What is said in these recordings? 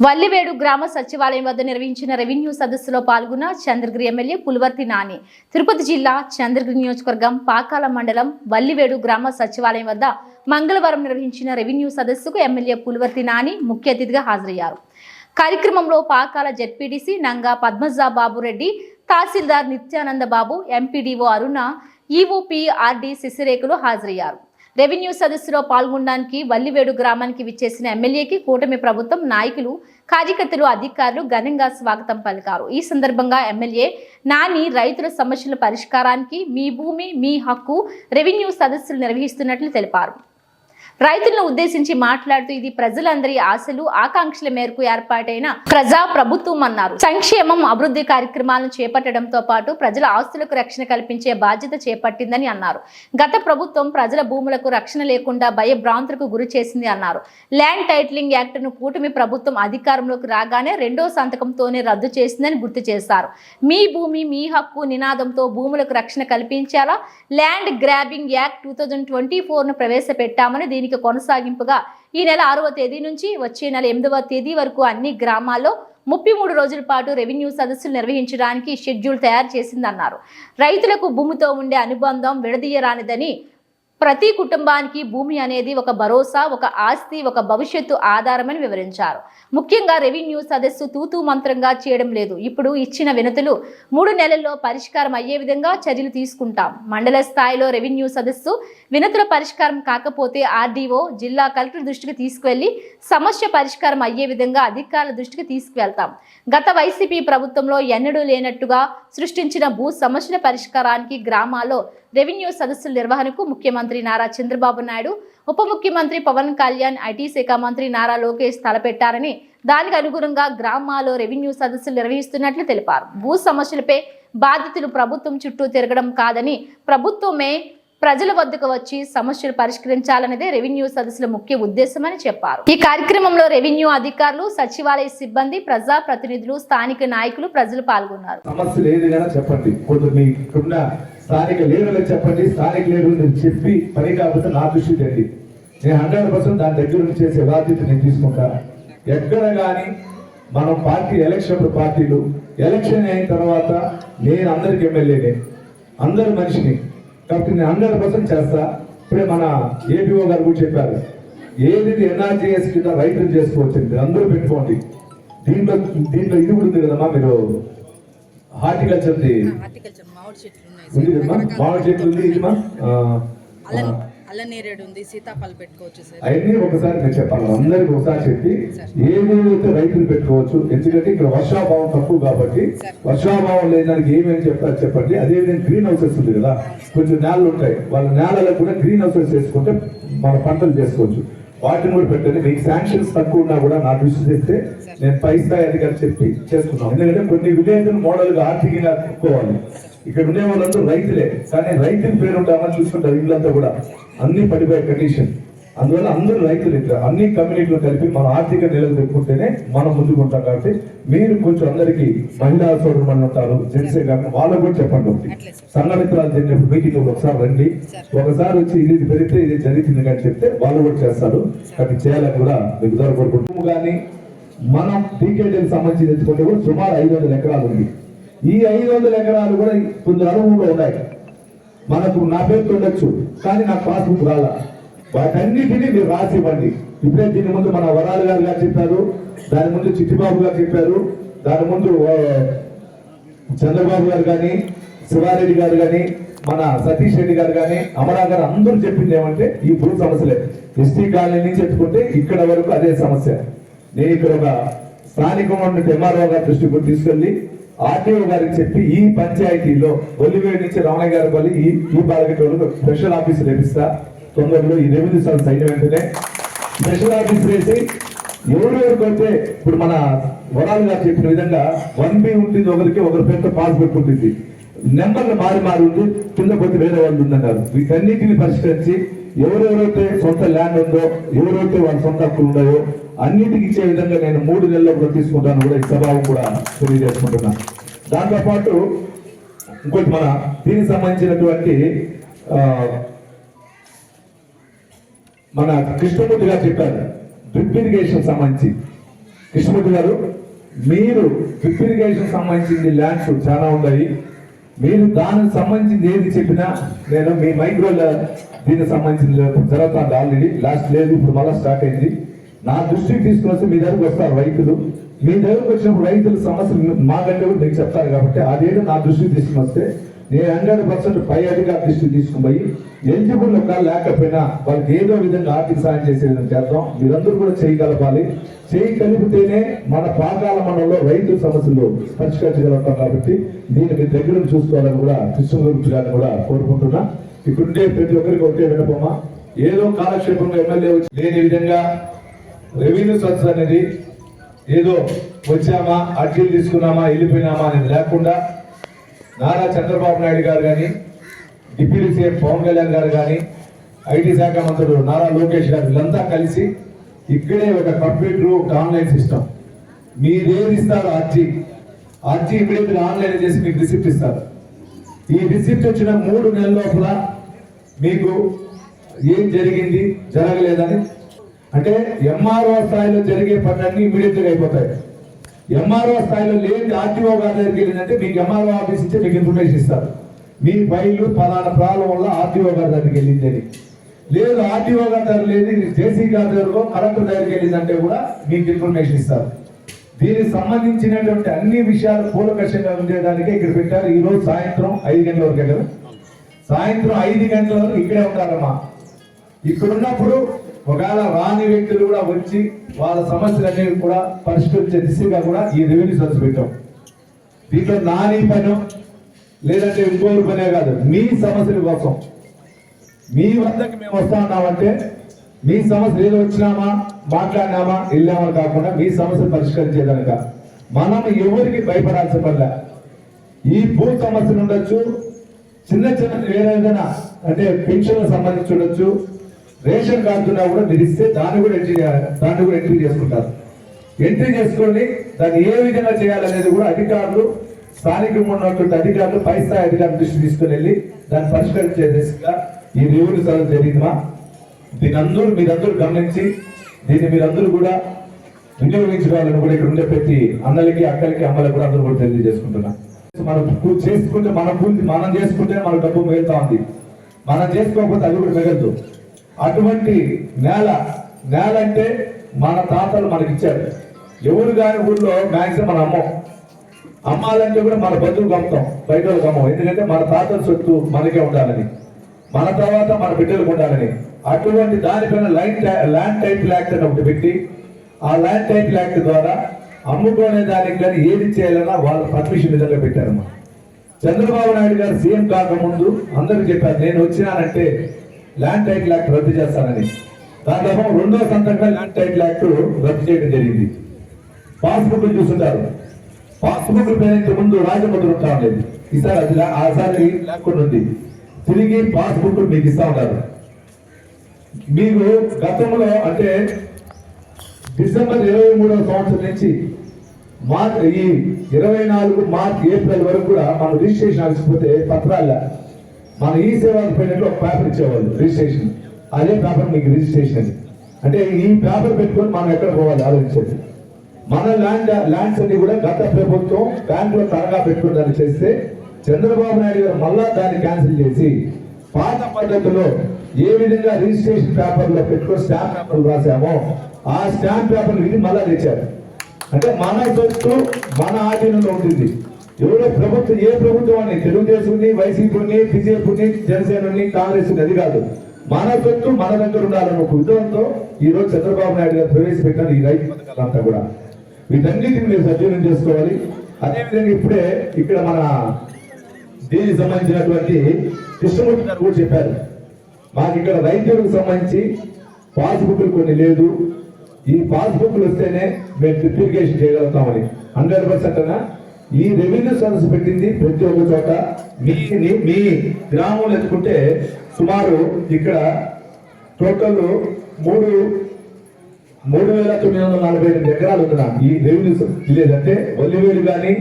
వల్లివేడు గ్రామ సచివాలయం వద్ద నిర్వహించిన రెవెన్యూ సదస్సులో పాల్గొన్న చంద్రగిరి ఎమ్మెల్యే పులివర్తి నాని. తిరుపతి జిల్లా చంద్రగిరి నియోజకవర్గం పాకాల మండలం వల్లివేడు గ్రామ సచివాలయం వద్ద మంగళవారం నిర్వహించిన రెవెన్యూ సదస్సుకు ఎమ్మెల్యే పులివర్తి నాని ముఖ్య అతిథిగా హాజరయ్యారు. కార్యక్రమంలో Pakala ZPTC Nanga Padmaja Babureddy tahsildar Nityananda Babu MPDO Aruna EOP RD శిశిరేఖలు హాజరయ్యారు. రెవెన్యూ సదస్సులో పాల్గొనడానికి వల్లివేడు గ్రామానికి విచ్చేసిన ఎమ్మెల్యేకి కూటమి ప్రభుత్వం నాయకులు కార్యకర్తలు అధికారులు ఘనంగా స్వాగతం పలికారు. ఈ సందర్భంగా ఎమ్మెల్యే నాని రైతుల సమస్యల పరిష్కారానికి మీ భూమి మీ హక్కు రెవెన్యూ సదస్సులు నిర్వహిస్తున్నట్లు తెలిపారు. రైతులను ఉద్దేశించి మాట్లాడుతూ ఇది ప్రజలందరి ఆశలు ఆకాంక్షల మేరకు ఏర్పాటైన ప్రజా ప్రభుత్వం అన్నారు. సంక్షేమం అభివృద్ధి కార్యక్రమాలను చేపట్టడంతో పాటు ప్రజల ఆస్తులకు రక్షణ కల్పించే బాధ్యత చేపట్టిందని అన్నారు. గత ప్రభుత్వం ప్రజల భూములకు రక్షణ లేకుండా భయభ్రాంతులకు గురి చేసింది అన్నారు. ల్యాండ్ టైటిలింగ్ యాక్ట్ను కూటమి ప్రభుత్వం అధికారంలోకి రాగానే రెండో సంతకంతోనే రద్దు చేసిందని గుర్తు చేశారు. మీ భూమి మీ హక్కు నినాదంతో భూములకు రక్షణ కల్పించాలా? Land grabbing act two thousand twenty ఫోర్ను ప్రవేశపెట్టామని దీనికి కొనసాగింపుగా ఈ నెల ఆరవ తేదీ నుంచి వచ్చే నెల ఎనిమిదవ తేదీ వరకు అన్ని గ్రామాల్లో ముప్పై మూడు రోజుల పాటు రెవెన్యూ సదస్సులు నిర్వహించడానికి షెడ్యూల్ తయారు చేసిందన్నారు. రైతులకు భూమితో ఉండే అనుబంధం విడదీయరానిదని ప్రతి కుటుంబానికి భూమి అనేది ఒక భరోసా ఒక ఆస్తి ఒక భవిష్యత్తు ఆధారమని వివరించారు. ముఖ్యంగా రెవెన్యూ సదస్సు తూతూ మంత్రంగా చేయడం లేదు. ఇప్పుడు ఇచ్చిన వినతులు మూడు నెలల్లో పరిష్కారం అయ్యే విధంగా చర్యలు తీసుకుంటాం. మండల స్థాయిలో రెవెన్యూ సదస్సు వినతుల పరిష్కారం కాకపోతే ఆర్డీఓ జిల్లా కలెక్టర్ దృష్టికి తీసుకువెళ్ళి సమస్య పరిష్కారం అయ్యే విధంగా అధికారుల దృష్టికి తీసుకువెళ్తాం. గత వైసీపీ ప్రభుత్వంలో ఎన్నడూ లేనట్టుగా సృష్టించిన భూ సమస్యల పరిష్కారానికి గ్రామాల్లో రెవెన్యూ సదస్సుల నిర్వహణకు ముఖ్యమంత్రి నారా చంద్రబాబు నాయుడు ఉప ముఖ్యమంత్రి పవన్ కళ్యాణ్ ఐటీ శాఖ మంత్రి నారా లోకేష్ తలపెట్టారని దానికి అనుగుణంగా గ్రామాల్లో రెవెన్యూ సదస్సులు నిర్వహిస్తున్నట్లు తెలిపారు. భూ సమస్యలపై బాధితులు ప్రభుత్వం చుట్టూ తిరగడం కాదని ప్రభుత్వమే ప్రజల వద్దకు వచ్చి సమస్యలు పరిష్కరించాలన్నదే రెవెన్యూ సదస్సుల ముఖ్య ఉద్దేశమని చెప్పారు. ఈ కార్యక్రమంలో రెవెన్యూ అధికారులు సచివాలయ సిబ్బంది ప్రజా ప్రతినిధులు స్థానిక నాయకులు ప్రజలు పాల్గొన్నారు. చెప్పండి స్థానిక లీడర్లకు చెప్పండి స్థానిక లీడర్లు చెప్పి పని కాకపోతే నా దృష్టి తెండి నేను హండ్రెడ్ పర్సెంట్ దాని దగ్గర నుంచి చేసే బాధ్యత నేను తీసుకుంటాను ఎక్కడ కానీ మనం పార్టీ ఎలక్షన్ పార్టీలు ఎలక్షన్ అయిన తర్వాత నేను అందరికి ఎమ్మెల్యేనే అందరి మనిషిని. కాబట్టి నేను హండ్రెడ్ పర్సెంట్ చేస్తా. ఇప్పుడే మన ఏపీఓ గారు కూడా చెప్పారు. ఏది ఎన్ఆర్జీఎస్ కింద రైతులు చేసుకోవచ్చు అందరూ పెట్టుకోండి. దీంట్లో దీంట్లో ఇది కూడా ఉంది కదమ్మా మీరు. హార్టికల్చర్ మామిడి చెట్లు ఉన్నాయి. ఉంది సార్ కదమ్మా మామిడి చెట్లు ఉంది ఇది మా ఉంది సీతాఫలం పెట్టుకోవచ్చు సార్. అవన్నీ ఒకసారి నేను చెప్పాలి అందరికి ఒకసారి చెప్పి ఏమేమైతే రైతులు పెట్టుకోవచ్చు ఎందుకంటే ఇక్కడ వర్షాభావం తక్కువ కాబట్టి వర్షాభావం లేదానికి ఏమేమి చెప్తారు చెప్పండి. అదేవిధంగా గ్రీన్ హౌసెస్ ఉంది కదా కొంచెం నేలలు ఉంటాయి వాళ్ళ నేలలో కూడా గ్రీన్ హౌసెస్ వేసుకుంటే మన పంటలు చేసుకోవచ్చు. వాటిని కూడా పెట్టండి. మీకు శాంక్షన్స్ తక్కువ ఉన్నా కూడా నా దృష్టి తెస్తే నేను పై స్థాయి అధికారి చెప్పి చేసుకున్నాం ఎందుకంటే కొన్ని విలేజ్లు మోడల్గా ఆర్థికంగా కట్టుకోవాలి ఇక్కడ ఉండే వాళ్ళందరూ రైతులే. కానీ రైతుల పేరు ఉంటామని చూసుకుంటారు ఇళ్ళంతా కూడా. అన్ని పడిపోయే కండిషన్ అందువల్ల అందరూ రైతులు ఇక్కడ. అన్ని కమ్యూనిటీలు కలిపి మన ఆర్థిక నిలలు పెట్టుకుంటేనే మనం ముందుకుంటాం కాబట్టి మీరు కొంచెం అందరికీ మహిళా సోదరు మన ఉంటారు జెంట్సే కాకుండా వాళ్ళకు కూడా చెప్పండి ఒకటి. సంఘమిత్రాలు జరిగినప్పుడు మీటింగ్ ఒకసారి రండి. ఒకసారి వచ్చి ఇది పెరిగితే ఇది జరుగుతుంది కానీ చెప్తే వాళ్ళు కూడా చేస్తారు. కాబట్టి చేయాలని కూడా మీకు దొరకకుంటాము కానీ మనం డీకేటీకి సంబంధించి తెచ్చుకుంటే కూడా సుమారు ఐదు వందల ఎకరాలు ఉంది. ఈ ఐదు వందల ఎకరాలు కూడా కొందరు అనుభవంలో ఉన్నాయి. మనకు నా పేరు ఉండొచ్చు కానీ నాకు పాస్బుక్ రాలా. వాటన్నిటినీ మీరు రాసి ఇవ్వండి. ఇప్పుడే దీని ముందు మన వరాలు గారు గారు చెప్పారు దాని ముందు చిట్టిబాబు గారు చెప్పారు దాని ముందు చంద్రబాబు గారు కానీ శివారెడ్డి గారు కానీ మన సతీష్ రెడ్డి గారు కానీ అమరా గారు అందరూ చెప్పింది ఏమంటే ఈ భూ సమస్యలే. ఎస్టీ కాలనీ నుంచి ఇక్కడ వరకు అదే సమస్య. నేను ఇక్కడ ఒక స్థానికంగా ఉన్న ఎంఆర్ఓ గారి దృష్టికి కూడా ఆర్టీఓ గారికి చెప్పి ఈ పంచాయతీలో ఒలివేడి నుంచి రామయ్య గారి పల్లి ఈ ఈ స్పెషల్ ఆఫీస్ లభిస్తా తొందరలో ఈ రెవెన్యూ సార్ అయిన వెంటనే స్పెషల్ ఆఫీస్ వేసి ఎవరెవరికైతే ఇప్పుడు మన వరాలు గారు చెప్పిన విధంగా వన్ బి ఉంటుంది ఒకరికి ఒకరి పేరుతో పాస్బుక్ ఉంటుంది. నెంబర్లు మారి మారి ఉంది కింద పోతే వేరే వాళ్ళు ఉందన్నారు. వీటన్నిటిని పరిష్కరించి ఎవరెవరైతే సొంత ల్యాండ్ ఉందో ఎవరైతే వాళ్ళ సొంత హక్కులు ఉన్నాయో అన్నిటికీ ఇచ్చే విధంగా నేను మూడు నెలల్లో కూడా తీసుకుంటాను కూడా ఈ సభావం కూడా తెలియజేసుకుంటున్నాను దాంతోపాటు ఇంకోటి మన దీనికి సంబంధించినటువంటి మన కృష్ణమూర్తి గారు చెప్పారు డ్రిప్ ఇరిగేషన్ సంబంధించి. కృష్ణమూర్తి గారు మీరు డ్రిప్ ఇరిగేషన్ సంబంధించింది ల్యాండ్స్ చాలా ఉన్నాయి. మీరు దానికి సంబంధించింది ఏది చెప్పినా నేను మీ మైక్రో దీనికి సంబంధించింది జరుగుతుంది ఆల్రెడీ లాస్ట్ లేదు ఇప్పుడు మళ్ళీ స్టార్ట్ అయింది. నా దృష్టికి తీసుకుని వస్తే మీ దగ్గరకు వస్తారు రైతులు. మీ దగ్గరకు వచ్చినప్పుడు రైతుల సమస్యలు మాకంటే కూడా మీకు చెప్తారు కాబట్టి అదేదో నా దృష్టికి తీసుకుని వస్తే నేను హండ్రెడ్ పర్సెంట్ పై అధికార దృష్టి తీసుకుని పోయి ఎలిజిబుల్ ఒక లేకపోయినా వాళ్ళకి ఏదో విధంగా ఆర్థిక సాయం చేసే విధంగా చేద్దాం. మీరందరూ కూడా చేయగలపాలి చేయి కలిపితేనే మన పాకాల మండలంలో రైతుల సమస్యలు పరిష్కరించగలుగుతాం కాబట్టి దీన్ని మీ దగ్గర చూసుకోవాలని కూడా కృష్ణగురు గారిని కూడా కోరుకుంటున్నా. ఇప్పుడుండే ప్రతి ఒక్కరికి ఒకటే వినపమ్మా ఏదో కాలక్షేపంగా ఎమ్మెల్యే వచ్చి లేని విధంగా రెవెన్యూ సంస్థ అనేది ఏదో వచ్చామా అర్జీలు తీసుకున్నామా వెళ్ళిపోయినామా అనేది లేకుండా నారా చంద్రబాబు నాయుడు గారు కానీ డిప్యూటీ సీఎం పవన్ కళ్యాణ్ గారు కానీ ఐటీ శాఖ మంత్రులు నారా లోకేష్ గారు వీళ్ళంతా కలిసి ఇక్కడే ఒక కంప్యూటర్ ఒక ఆన్లైన్ సిస్టమ్ మీరేది ఇస్తారు అర్జీ అర్జీ ఇమీడియట్ ఆన్లైన్ చేసి మీకు రిసిప్ట్ ఇస్తారు. ఈ రిసిప్ట్ వచ్చిన మూడు నెలల లోపల మీకు ఏం జరిగింది జరగలేదని. అంటే ఎంఆర్ఓ స్థాయిలో జరిగే పనులన్నీ ఇమీడియట్గా అయిపోతాయి. ఎంఆర్ఓ స్థాయిలో లేని ఆర్టీఓ గారి దగ్గరికి వెళ్ళిందంటే మీకు ఎంఆర్ఓ ఆఫీస్ ఇచ్చే మీకు ఇన్ఫర్మేషన్ ఇస్తారు. మీ ఫైలు పలానా ప్రాబ్లం వల్ల ఆర్టీఓ గారి దగ్గరికి వెళ్ళింది అని. లేదు ఆర్టీఓ గారి దగ్గర లేదు జేసీ గారి దగ్గరకో కలెక్టర్ దగ్గరికి వెళ్ళిందంటే కూడా మీకు ఇన్ఫర్మేషన్ ఇస్తారు. దీనికి సంబంధించినటువంటి అన్ని విషయాలు కూలకషంగా ఉండేదానికి ఇక్కడ పెట్టారు. ఈ రోజు సాయంత్రం ఐదు గంటల వరకే కదా? సాయంత్రం ఐదు గంటల వరకు ఇక్కడే ఉంటారమ్మా ఇక్కడున్నప్పుడు ఒకవేళ రాని వ్యక్తులు కూడా వచ్చి వాళ్ళ సమస్యలన్నీ కూడా పరిష్కరించే దిశగా కూడా ఈ రెవెన్యూ సర్వీస్ పెట్టాం. దీంట్లో నాని పని లేదంటే ఇంకోరు పనే కాదు మీ సమస్యల కోసం. మీ వద్దకు మేము వస్తా ఉన్నామంటే మీ సమస్య ఏదో వచ్చినామా మాట్లాడినామా వెళ్ళామా కాకుండా మీ సమస్యలు పరిష్కరించేదనక. మనం ఎవరికి భయపడాల్సిన పనిలే ఈ భూ సమస్యలు ఉండొచ్చు చిన్న చిన్న వేరే ఏదైనా అంటే పెన్షన్ సంబంధించి ఉండొచ్చు రేషన్ కార్డున్నా కూడా మీరు ఇస్తే దాన్ని కూడా ఎంట్రీ దాన్ని కూడా ఎంట్రీ చేసుకుంటారు. ఎంట్రీ చేసుకొని దాన్ని ఏ విధంగా చేయాలనేది కూడా అధికారులు స్థానికంగా ఉన్నటువంటి అధికారులు పై స్థాయి అధికారుల దృష్టి తీసుకుని వెళ్ళి దాన్ని పరిష్కరించే దిశగా ఈ రివ్యూ సభ జరిగిందమ్మా దీని అందరూ మీరందరూ గమనించి దీన్ని మీరందరూ కూడా వినియోగించుకోవాలని కూడా ఇక్కడ ఉండే ప్రతి అన్నలకి అక్కలకి అమ్మలకి కూడా అందరూ కూడా తెలియజేసుకుంటున్నా. మనం చేసుకుంటే మన పూర్తి మనం చేసుకుంటే మన డబ్బు మిగులుతా ఉంది. మనం చేసుకోకపోతే అది కూడా మిగలదు. అటువంటి నేల నేల అంటే మన తాతలు మనకి ఇచ్చారు ఎవరు కాని ఊళ్ళో మ్యాక్సిమం మన అమ్మం. అమ్మాలంటే కూడా మన బంధువులు అమ్ముతాం బయట వాళ్ళకి అమ్మం ఎందుకంటే మన తాతల సొత్తు మనకే ఉండాలని మన తర్వాత మన బిడ్డలకు ఉండాలని. అటువంటి దానిపైన లైన్ ల్యాండ్ టైప్ యాక్ట్ అని ఒకటి పెట్టి ఆ ల్యాండ్ టైప్ యాక్ట్ ద్వారా అమ్ముకునే దానికి కానీ ఏది చేయాలన్నా వాళ్ళ పర్మిషన్ విధంగా పెట్టారమ్మా. చంద్రబాబు నాయుడు గారు సీఎం కాకముందు అందరూ చెప్పారు నేను వచ్చినానంటే ల్యాండ్ టైటిల్ యాక్ట్ రద్దు చేస్తానని. దాంట్లో రెండో సంతకంగా ల్యాండ్ టైటిల్ యాక్ట్ రద్దు చేయడం జరిగింది. పాస్బుక్లు చూస్తుంటారు పాస్బుక్ పేరెంట్ ముందు రాజముద్ర ఉంటా ఉండేది. ఈసారి అది లే- ఆసారి లేకుండా ఉంది. తిరిగి పాస్బుక్ మీకు ఇస్తా ఉంటారు మీకు గతంలో అంటే డిసెంబర్ ఇరవై మూడవ సంవత్సరం నుంచి మార్చ్ ఈ ఇరవై నాలుగు మార్చ్ ఏప్రిల్ వరకు కూడా మనం రిజిస్ట్రేషన్ ఆగిపోతే పత్రాల మన ఈ సేవా పేమెంట్ ఒక పేపర్ ఇచ్చేవాళ్ళు రిజిస్ట్రేషన్. అదే పేపర్ మీకు రిజిస్ట్రేషన్ అది అంటే ఈ పేపర్ పెట్టుకొని మనం ఎక్కడ పోవాలి ఆలోచించేది మన ల్యాండ్ ల్యాండ్స్ అన్ని కూడా గత ప్రభుత్వం బ్యాంకులో తరగా పెట్టుకుని దాన్ని చేస్తే చంద్రబాబు నాయుడు గారు మళ్ళా దాన్ని క్యాన్సిల్ చేసి పాత పద్ధతిలో ఏ విధంగా రిజిస్ట్రేషన్ పేపర్లో పెట్టుకొని స్టాంప్ పేపర్ రాసామో ఆ స్టాంప్ పేపర్ ఇది మళ్ళా తెచ్చారు. అంటే మన సొత్తు మన ఆధీనంలో ఉంటుంది. ఎవరో ప్రభుత్వం ఏ ప్రభుత్వం అని తెలుగుదేశంని వైసీపీని బీజేపీని జనసేనని కాంగ్రెస్ అది కాదు. మన సొత్తు మన దగ్గర ఉండాలన్న ఒక ఉద్యమంతో ఈ రోజు చంద్రబాబు నాయుడు గారు ప్రవేశపెట్టారు ఈ రైతు పథకాలంతా కూడా. వీటన్నిటిని మీరు సద్వినియోగం చేసుకోవాలి. అదేవిధంగా ఇప్పుడే ఇక్కడ మన దీనికి సంబంధించినటువంటి కృష్ణమూర్తి గారు కూడా చెప్పారు. మాకు ఇక్కడ రైతులకు సంబంధించి పాస్బుక్లు కొన్ని లేదు. ఈ పాస్బుక్లు వస్తేనే మేము డ్రిప్లికేషన్ చేయగలుగుతామని. హండ్రెడ్ పర్సెంట్ ఈ రెవెన్యూ సర్వీస్ పెట్టింది ప్రతి ఒక్క చోట. మీ మీ గ్రామంలో ఎత్తుకుంటే సుమారు ఇక్కడ టోటల్ మూడు మూడు వేల తొమ్మిది వందల నలభై ఎనిమిది ఎకరాలు ఉన్న ఈ రెవెన్యూ విలేజ్ అంటే వల్లివేలు కానీ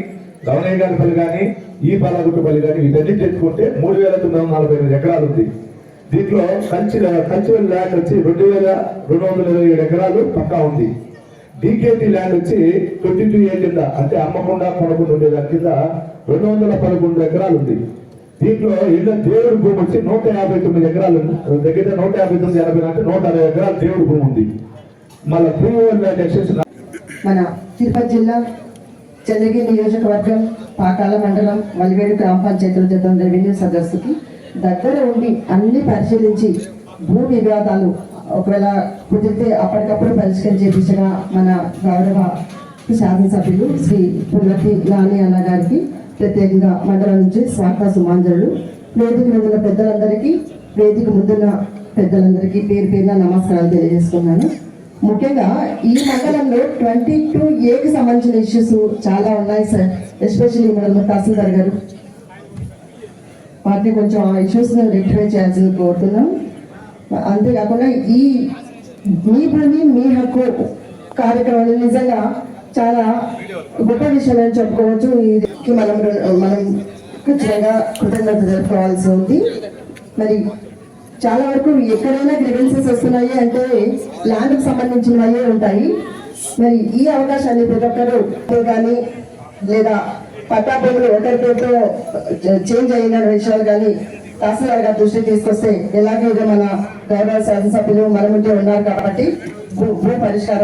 గవనయ్యగారిపల్లి పల్లి కానీ ఈ పాలగుట్టపల్లి కానీ వీటన్నిటి తెచ్చుకుంటే మూడు వేల తొమ్మిది వందల నలభై ఎనిమిది ఎకరాలు ఉంది. దీంట్లో కంచి కంచివల్ ల్యాండ్ వచ్చి రెండు వేల రెండు వందల ఇరవై ఏడు ఎకరాలు పక్కా ఉంది. డీకేటీ ల్యాండ్ వచ్చి ట్వంటీ టూ ఏ కింద అంటే అమ్మకుండా పడకుండా ఉండేదాని కింద రెండు వందల పదకొండు ఎకరాలు ఉంది దీంట్లో ఇళ్ళ దేవుడి భూమి వచ్చి నూట యాభై తొమ్మిది ఎకరాలు ఉంది. దగ్గర నూట యాభై తొమ్మిది ఎనభై అంటే నూట అరవై ఎకరాలు దేవుడి భూమి ఉంది మళ్ళీ ప్రీమియం ల్యాండ్ ఎక్సెషన్ మన తిరుపతి జిల్లా చంద్రగిరి నియోజకవర్గం పాకాల మండలం మలివేడు గ్రామ పంచాయతీల జతం రెవెన్యూ సదస్సుకి దగ్గర ఉండి అన్ని పరిశీలించి భూ వివాదాలు ఒకవేళ కుదిరితే అప్పటికప్పుడు పరిష్కరించే దిశగా మన గౌరవ శాసనసభ్యులు శ్రీ పుల్లకి నాని అన్న గారికి ప్రత్యేకంగా మండలం నుంచి శాఖ సుమాంజలు. వేదిక ముందున్న పెద్దలందరికీ వేదిక ముందున్న పెద్దలందరికీ పేరు పేరున నమస్కారాలు తెలియజేసుకున్నాను. ముఖ్యంగా ఈ మండలంలో ట్వంటీ టూ ఏకి సంబంధించిన ఇష్యూస్ చాలా ఉన్నాయి సార్ ఎస్పెషల్లీ మన తహసీల్దార్ గారు. వాటిని కొంచెం ఆ ఇష్యూస్ రెక్టిఫై చేయాల్సింది కోరుతున్నాం. అంతేకాకుండా ఈ మీ భూమి మీ హక్కు కార్యక్రమాలు నిజంగా చాలా గొప్ప విషయం అని చెప్పుకోవచ్చు ఇది మనం మనం ఖచ్చితంగా కృతజ్ఞత జరుపుకోవాల్సి ఉంది. మరి చాలా వరకు ఎక్కడైనా గ్రీవెన్సెస్ వస్తున్నాయి అంటే ల్యాండ్కి సంబంధించినవే ఉంటాయి. మరి ఈ అవకాశాన్ని ప్రతి ఒక్కరు కానీ లేదా పట్టా భూములు ఒకరి పేరుతో చేంజ్ అయిన విషయాలు కానీ తహసీల్దార్ గారి దృష్టికి తీసుకొస్తే ఎలాగైతే మన గౌరవ శాసనసభ్యులు మనముంటే ఉన్నారు కాబట్టి భూ పరిష్కారాలు